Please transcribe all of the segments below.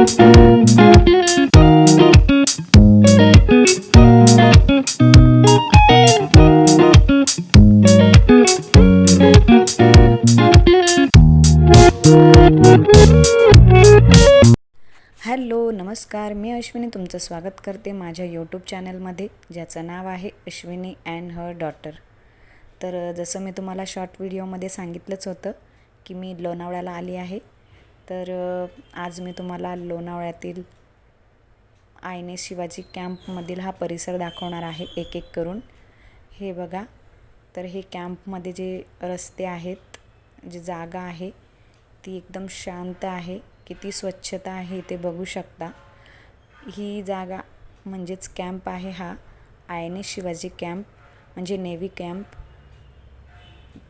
Hello नमस्कार. मी अश्विनी तुमचं स्वागत करते माझ्या यूट्यूब चॅनलमध्ये ज्याचं नाव आहे अश्विनी अँड हर डॉटर. तर जसं मी तुम्हाला शॉर्ट व्हिडिओमध्ये सांगितलंच होतं की मी लोणावळ्याला आली आहे. तर आज मी तुम्हाला लोणावळ्यातील आयने शिवाजी कॅम्पमधील हा परिसर दाखवणार आहे एक एक करून. हे बघा. तर हे कॅम्पमध्ये जे रस्ते आहेत जी जागा आहे ती एकदम शांत आहे. किती स्वच्छता आहे ते बघू शकता. ही जागा म्हणजेच कॅम्प आहे हा. आयने शिवाजी कॅम्प म्हणजे नेव्ही कॅम्प.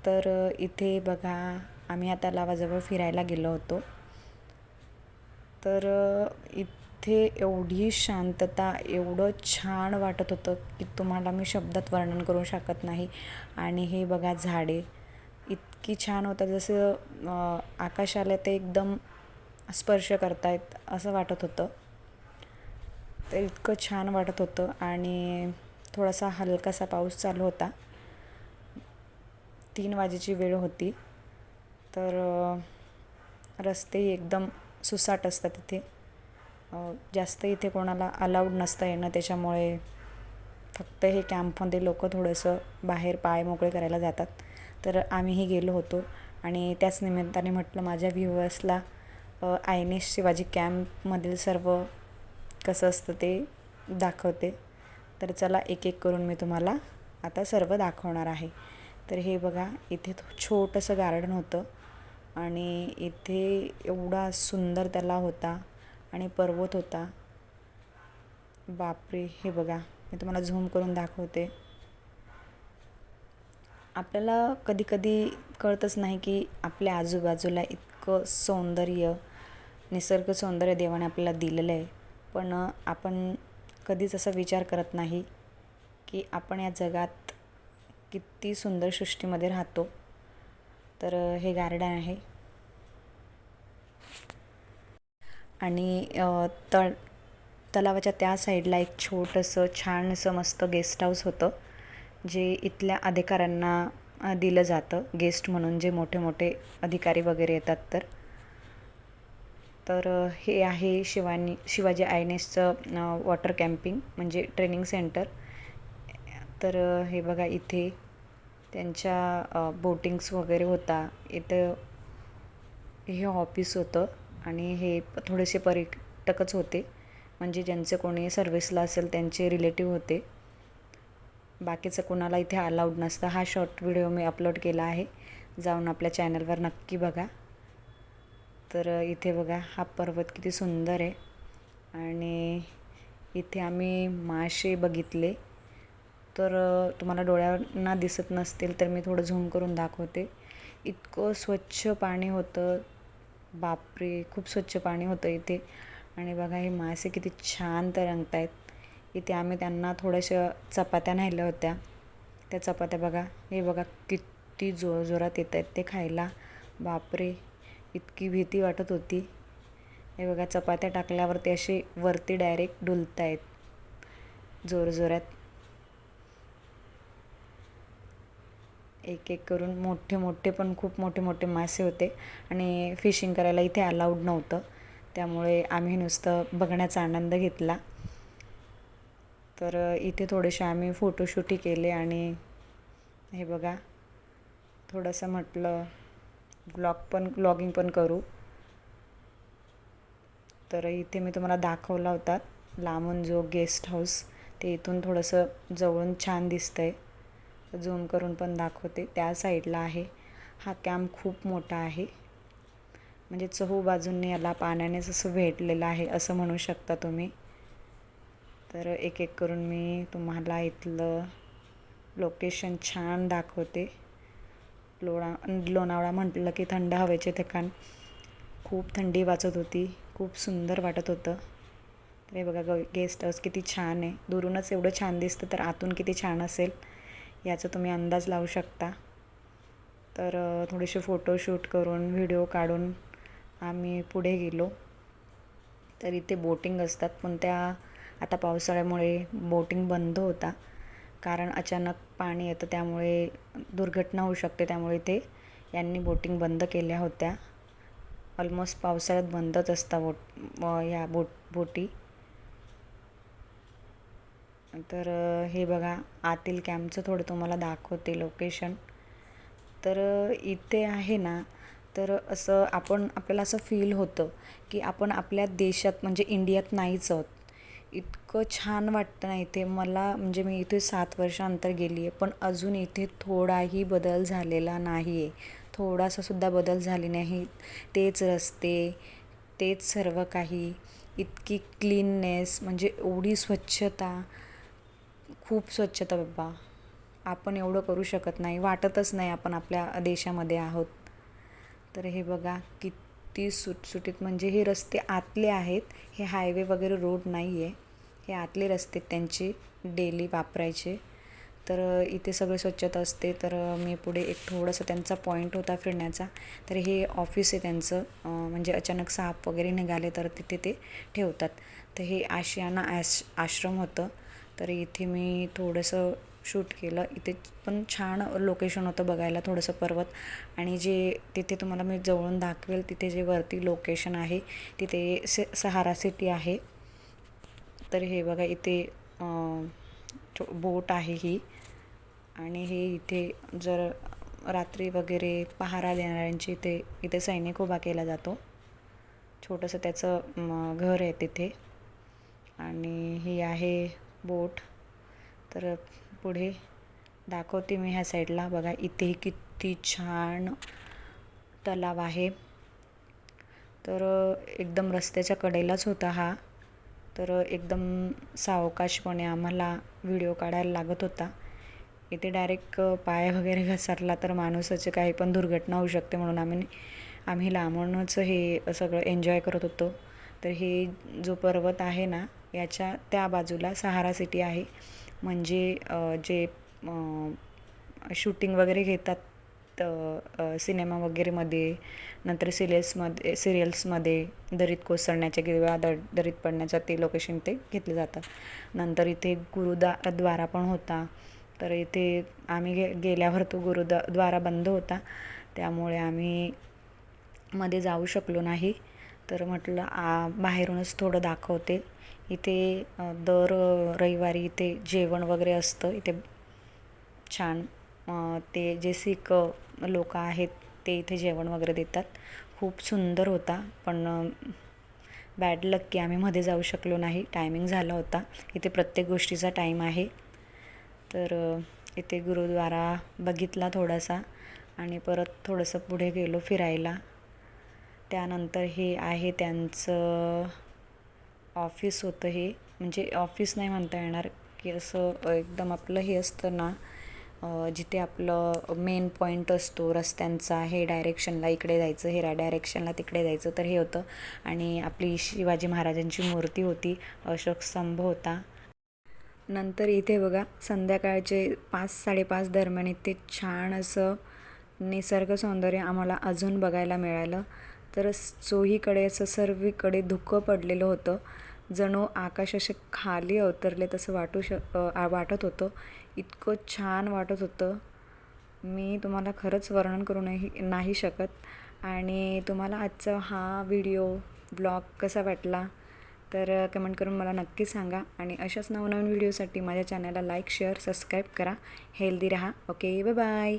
तर इथे बघा आम्ही या तलावाजवळ फिरायला गेलो होतो. तर इथे एवढी शांतता एवढं छान वाटत होतं की तुम्हाला मी शब्दात वर्णन करू शकत नाही. आणि हे बघा झाडे. इतकी छान होतं जसं आकाशाला ते एकदम स्पर्श करतायत असं वाटत होतं. ते इतकं छान वाटत होतं आणि थोडासा हलकासा पाऊस चालू होता. तीन वाजेची वेळ होती. तर रस्ते एकदम सुसाट असतात इथे जास्त इथे कोणाला अलाउड नसतं येणं त्याच्यामुळे फक्त हे कॅम्पमध्ये लोक थोडंसं बाहेर पाय मोकळे करायला जातात. तर आम्हीही गेलो होतो आणि त्याच निमित्ताने म्हटलं माझ्या व्ह्युअर्सला आय एन एस शिवाजी कॅम्पमधील सर्व कसं असतं ते दाखवते. तर चला एक एक करून मी तुम्हाला आता सर्व दाखवणार आहे. तर हे बघा इथे छोटंसं गार्डन होतं. आणि इथे एवढा सुंदर तलाव होता आणि पर्वत होता. बापरे हे बघा मी तुम्हाला झूम करून दाखवते. आपल्याला कधी कधी कळतच नाही की आपल्या आजूबाजूला इतकं सौंदर्य निसर्ग सौंदर्य देवाने आपल्याला दिलेलं आहे. पण आपण कधीच असा विचार करत नाही की आपण या जगात किती सुंदर सृष्टीमध्ये राहतो. तर हे गार्डन आहे. आणि त तळ तलावाच्या त्या साईडला एक छोटंसं छान असं मस्त गेस्ट हाऊस होतं जे इथल्या अधिकाऱ्यांना दिलं जातं. गेस्ट म्हणून जे मोठे मोठे अधिकारी वगैरे येतात तर. तर हे आहे शिवानी शिवाजी आय एन एसचं वॉटर कॅम्पिंग म्हणजे ट्रेनिंग सेंटर. तर हे बघा इथे त्यांच्या बोटिंग्स वगैरे होता. इथं हे ऑफिस होतं. आणि हे थोडेसे पर्यटकच होते. म्हणजे ज्यांचे कोणी सर्व्हिसला असेल त्यांचे रिलेटिव्ह होते. बाकीचं कोणाला इथे अलाउड नसतं. हा शॉर्ट व्हिडिओ मी अपलोड केला आहे. जाऊन आपल्या चॅनलवर नक्की बघा. तर इथे बघा हा पर्वत किती सुंदर आहे. आणि इथे आम्ही मासे बघितले. तर तुम्हाला डोळ्यांना दिसत नसतील तर मी थोडं झूम करून दाखवते. इतकं स्वच्छ पाणी होतं. बापरे खूप स्वच्छ पाणी होतं इथे. आणि बघा हे मासे किती छान तरंगत आहेत इथे आम्ही त्यांना थोड्याशा चपात्या न्यायल्या होत्या. त्या चपात्या बघा हे बघा किती जोर जोरात येत आहेत ते खायला. बापरे इतकी भीती वाटत होती. हे बघा चपात्या टाकल्यावर ते असे वरती डायरेक्ट डुलत आहेत जोरजोरात. एक एक करून मोठे मोठे पण खूप मोठे मोठे मासे होते आणि फिशिंग करायला इथे अलाउड नव्हतं. त्यामुळे आम्ही नुसतं बघण्याचा आनंद घेतला. तर इथे थोडेसे आम्ही फोटोशूटही केले आणि हे बघा थोडंसं म्हटलं ब्लॉग पण ब्लॉगिंग पण करू. तर इथे मी तुम्हाला दाखवला होता लांबून जो गेस्ट हाऊस ते इथून थोडंसं जवळून छान दिसतं आहे झूम करून पण दाखवते. त्या साईडला आहे. हा कॅम्प खूप मोठा आहे. म्हणजे चहू बाजूंनी याला पाण्यानेच असं भेटलेलं आहे असं म्हणू शकता तुम्ही. तर एक एक करून मी तुम्हाला इथलं लोकेशन छान दाखवते. लोणा लोणावळा म्हटलं की थंड हवेचे ठिकाण. खूप थंडी वाचत होती. खूप सुंदर वाटत होतं. तर हे बघा ग गेस्ट हाऊस किती छान आहे. दुरूनच एवढं छान दिसतं तर आतून किती छान असेल. याचा तुम्ही अंदाज लावू शकता. तर थोडेसे फोटो शूट करून व्हिडिओ काढून आम्ही पुढे गेलो. तर इथे बोटिंग असतात पण त्या आता पावसाळ्यामुळे बोटिंग बंद होता. कारण अचानक पाणी येतं त्यामुळे दुर्घटना होऊ शकते त्यामुळे ते यांनी बोटिंग बंद केल्या होत्या. ऑलमोस्ट पावसाळ्यात बंदच असता बोट ह्या बोट बोटी. तर हे बघा आतील कॅम्पचं थोडं तुम्हाला दाखवते लोकेशन. तर इथे आहे ना तर असं आपण आपल्याला असं फील होतं की आपण आपल्या देशात म्हणजे इंडियात नाहीच आहोत. इतकं छान वाटतं ना इथे. मला म्हणजे मी इथे सात वर्षानंतर गेली आहे पण अजून इथे थोडाही बदल झालेला नाही आहे थोडासासुद्धा बदल झाले नाही. तेच रस्ते तेच सर्व काही. इतकी क्लीननेस म्हणजे एवढी स्वच्छता खूप स्वच्छता बाबा. आपण एवढं करू शकत नाही वाटतच नाही आपण आपल्या देशामध्ये आहोत. तर हे बघा किती सुटसुटीत म्हणजे हे रस्ते आतले आहेत हे हायवे वगैरे रोड नाही आहे हे आतले रस्ते त्यांचे डेली वापरायचे. तर इथे सगळे स्वच्छता असते तर मी पुढे एक थोडंसं त्यांचा पॉईंट होता फिरण्याचा. तर हे ऑफिस आहे त्यांचं म्हणजे अचानक साप वगैरे निघाले तर तिथे ते ठेवतात. तर हे आशियाना आश आश्रम होतं. तर इथे मी थोडंसं शूट केलं. इथे पण छान लोकेशन होतं बघायला थोडंसं पर्वत. आणि जे तिथे तुम्हाला मी जवळून दाखवेल तिथे जे वरती लोकेशन आहे तिथे से सहारा सिटी आहे. तर हे बघा इथे बोट आहे ही. आणि हे इथे जर रात्री वगैरे पहारा देणाऱ्यांची इथे इथे सैनिक उभा केला जातो. छोटंसं त्याचं घर आहे तिथे. आणि ही आहे बोट. तर पुढे दाखवते मी ह्या साईडला. बघा इथे किती छान तलाव आहे. तर एकदम रस्त्याच्या कडेलाच होता हा. तर एकदम सावकाशपणे आम्हाला व्हिडिओ काढायला लागत होता. इथे डायरेक्ट पाय वगैरे घसरला तर माणूसाची काही पण दुर्घटना होऊ शकते म्हणून आम्ही आम्ही लांबूनच हे सगळं एन्जॉय करत होतो. तर हे जो पर्वत आहे ना याच्या त्या बाजूला सहारा सिटी आहे. म्हणजे जे शूटिंग वगैरे घेतात सिनेमा वगैरेमध्ये नंतर सिरियल्समध्ये सिरियल्समध्ये दरीत कोसळण्याच्या किंवा द दरीत पडण्याचं ते लोकेशन ते घेतले जातात. नंतर इथे गुरुदा द्वारा पण होता. तर इथे आम्ही गे गेल्यावर तो गुरुदा द्वारा बंद होता. त्यामुळे आम्ही मध्ये जाऊ शकलो नाही. तर म्हटलं आ बाहेरूनच थोडं दाखवते. इथे दर रविवारी इथे जेवण वगैरे असतं. इथे छान ते जे सिख लोक आहेत ते इथे जेवण वगैरे देतात. खूप सुंदर होता पण बॅड लक की आम्ही मध्ये जाऊ शकलो नाही. टायमिंग झाला होता. इथे प्रत्येक गोष्टीचा टाईम आहे. तर इथे गुरुद्वारा बघितला थोडासा आणि परत थोडंसं पुढे गेलो फिरायला. त्यानंतर हे आहे त्यांचं ऑफिस होतं हे. म्हणजे ऑफिस नाही म्हणता येणार की असं एकदम आपलं हे असतं ना जिथे आपलं मेन पॉईंट असतो रस्त्यांचा हे डायरेक्शनला इकडे जायचं हे डायरेक्शनला तिकडे जायचं तर हे होतं. आणि आपली शिवाजी महाराजांची मूर्ती होती अशोक स्तंभ होता. नंतर इथे बघा संध्याकाळचे पाच साडेपाच दरम्यान इथे छान असं निसर्ग सौंदर्य आम्हाला अजून बघायला मिळालं. तर चोहीकडे असं सर्वीकडे धुकं पडलेलं होतं. जणू आकाश असे खाली अवतरले तसं वाटू श वाटत होतं. इतकं छान वाटत होतं. मी तुम्हाला खरंच वर्णन करू नाही नाही शकत. आणि तुम्हाला आजचा हा व्हिडिओ ब्लॉग कसा वाटला तर कमेंट करून मला नक्की सांगा. आणि अशाच नवनवीन व्हिडिओसाठी माझ्या चॅनलला लाईक शेअर सबस्क्राईब करा. हेल्दी राहा. Okay bye bye